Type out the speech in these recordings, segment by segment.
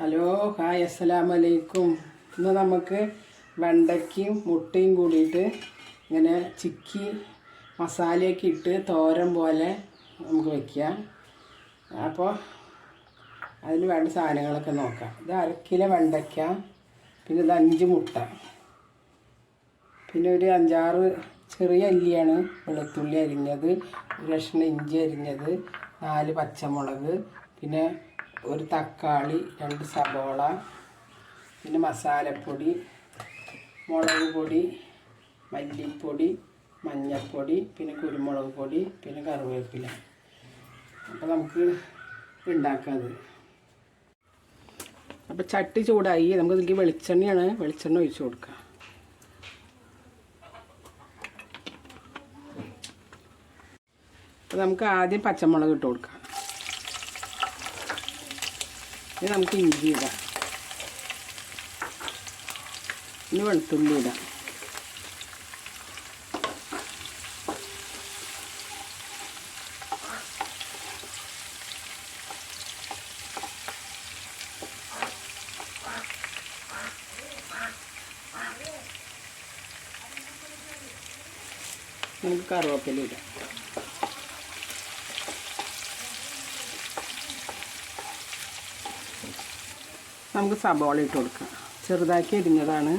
Hello hi അസ്സലാമു അലൈക്കും ഇന്ന് നമുക്ക് വെണ്ടയ്ക്കും മുട്ടയും കൂടിയിട്ട് ഇങ്ങനെ ചിക്കി മസാലയൊക്കെ ഇട്ട് തോരൻ പോലെ നമുക്ക് വയ്ക്കാം അപ്പോൾ അതിന് വേണ്ട സാധനങ്ങളൊക്കെ നോക്കാം. ഇത് അര കിലോ വെണ്ടയ്ക്ക പിന്നെ ഇത് അഞ്ച് മുട്ട. പിന്നെ ഒരു അഞ്ചാറ് ചെറിയ അല്ലിയാണ് വെളുത്തുള്ളി അരിഞ്ഞത് ഒരു കഷ്ണം ഇഞ്ചി അരിഞ്ഞത് നാല് പച്ചമുളക് പിന്നെ ഒരു തക്കാളി രണ്ട് സബോള പിന്നെ മസാലപ്പൊടി മുളക് പൊടി മല്ലിപ്പൊടി മഞ്ഞൾപ്പൊടി പിന്നെ കുരുമുളക് പൊടി പിന്നെ കറിവേപ്പില. അപ്പോൾ നമുക്ക് ഉണ്ടാക്കാം അപ്പോൾ ചട്ടി ചൂടായി. നമുക്ക് ഇതിലേക്ക് വെളിച്ചെണ്ണയാണ് വെളിച്ചെണ്ണ ഒഴിച്ച് കൊടുക്കാം. അപ്പോൾ നമുക്ക് ആദ്യം പച്ചമുളക് ഇട്ട് കൊടുക്കാം. ഇനി നമുക്ക് ഇഞ്ചി ഇടാം. ഇനി വെളുത്തുള്ളി ഇടാം. നമുക്ക് കറിവേപ്പില നമുക്ക് സബോള ഇട്ട് കൊടുക്കാം. ചെറുതാക്കി അരിഞ്ഞതാണ്.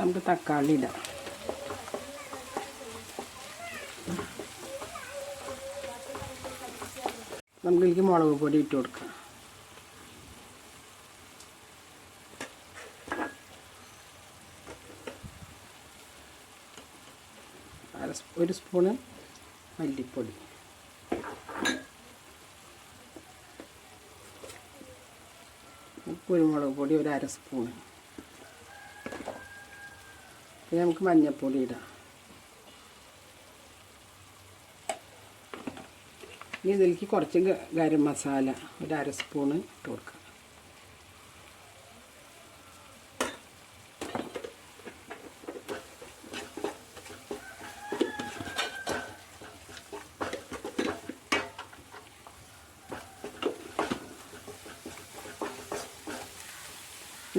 നമുക്ക് തക്കാളി ഇടാം. നമുക്ക് ഇതിലേക്ക് മുളക് പൊടി ഇട്ട് കൊടുക്കാം. അര ഒരു സ്പൂണ് മല്ലിപ്പൊടി. കുരുമുളക് പൊടി ഒരു അര സ്പൂൺ പിന്നെ നമുക്ക് മഞ്ഞൾപ്പൊടി ഇടാം. ഇനി ഇതിലേക്ക് കുറച്ച് ഗരം മസാല ഒരു അര സ്പൂണ് ഇട്ട് കൊടുക്കാം.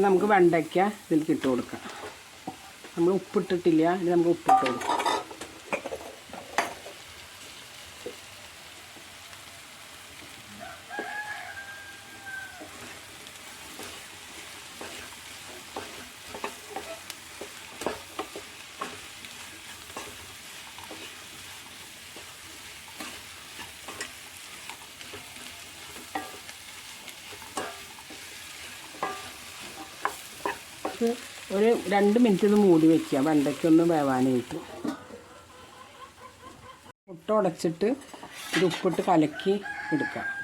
നമുക്ക് വെണ്ടയ്ക്ക ഇതിലേക്ക് ഇട്ട് കൊടുക്കാം. നമ്മൾ ഉപ്പിട്ടിട്ടില്ല ഇനി നമുക്ക് ഉപ്പിട്ട് കൊടുക്കാം. ഇത് ഒരു രണ്ട് മിനിറ്റ് ഇത് മൂടി വെക്കുക. വെണ്ടയ്ക്കൊന്ന് വേവാനായിട്ട്. മുട്ട ഉടച്ചിട്ട് ഇത് ഉപ്പിട്ട് കലക്കി എടുക്കാം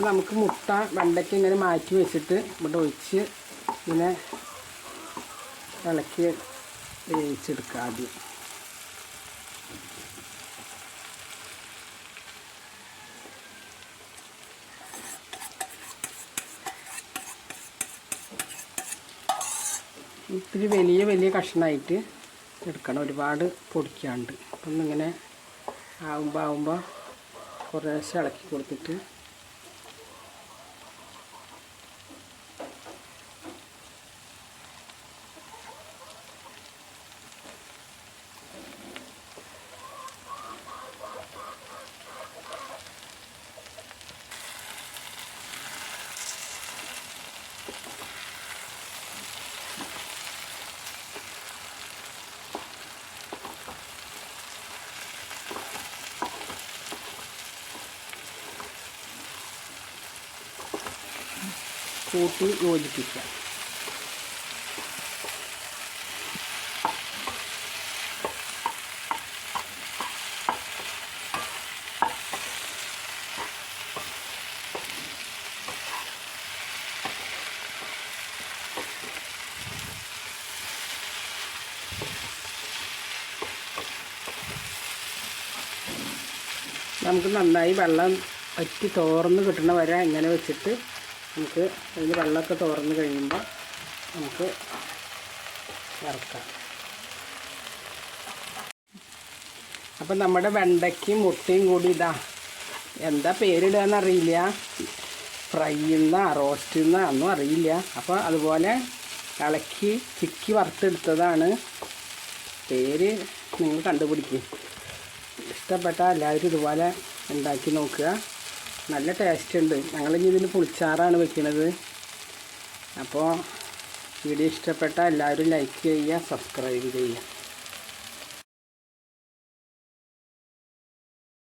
അപ്പോൾ നമുക്ക് മുട്ട വെണ്ടയ്ക്ക് ഇങ്ങനെ മാറ്റി വെച്ചിട്ട് ഇവിടെ ഒഴിച്ച് ഇങ്ങനെ ഇളക്കി വേവിച്ചെടുക്കുക ആദ്യം. ഇത്തിരി വലിയ വലിയ കഷ്ണമായിട്ട് എടുക്കണം. ഒരുപാട് പൊടിക്കാണ്ട്. അപ്പം ഇങ്ങനെ ആവുമ്പോൾ ആവുമ്പോൾ കുറേശ്ശെ ഇളക്കി കൊടുത്തിട്ട് കൂട്ടി യോജിപ്പിക്കുക. നമുക്ക് നന്നായി വെള്ളം പറ്റി തോർന്ന് കിട്ടണ വരെ ഇങ്ങനെ വെച്ചിട്ട് നമുക്ക് അതിൽ വെള്ളമൊക്കെ തുറന്ന് കഴിയുമ്പോൾ നമുക്ക് ഇറക്കാം അപ്പം നമ്മുടെ വെണ്ടയ്ക്കും മുട്ടയും കൂടി ഇതാ. എന്താ പേരിടുകയെന്ന് അറിയില്ല. ഫ്രൈ എന്നാ റോസ്റ്റ് എന്നാ ഒന്നും അറിയില്ല. അപ്പോൾ അതുപോലെ ഇളക്കി ചിക്കി വറുത്തെടുത്തതാണ്. പേര് നിങ്ങൾ കണ്ടുപിടിക്കും. ഇഷ്ടപ്പെട്ട എല്ലാവരും ഇതുപോലെ ഉണ്ടാക്കി നോക്കുക. നല്ല ടേസ്റ്റ് ഉണ്ട്. ഞങ്ങളിനി ഇതിന് പുളിച്ചാറാണ് വെക്കുന്നത് അപ്പോൾ വീഡിയോ ഇഷ്ടപ്പെട്ട എല്ലാവരും ലൈക്ക് ചെയ്യുക സബ്സ്ക്രൈബ് ചെയ്യുക.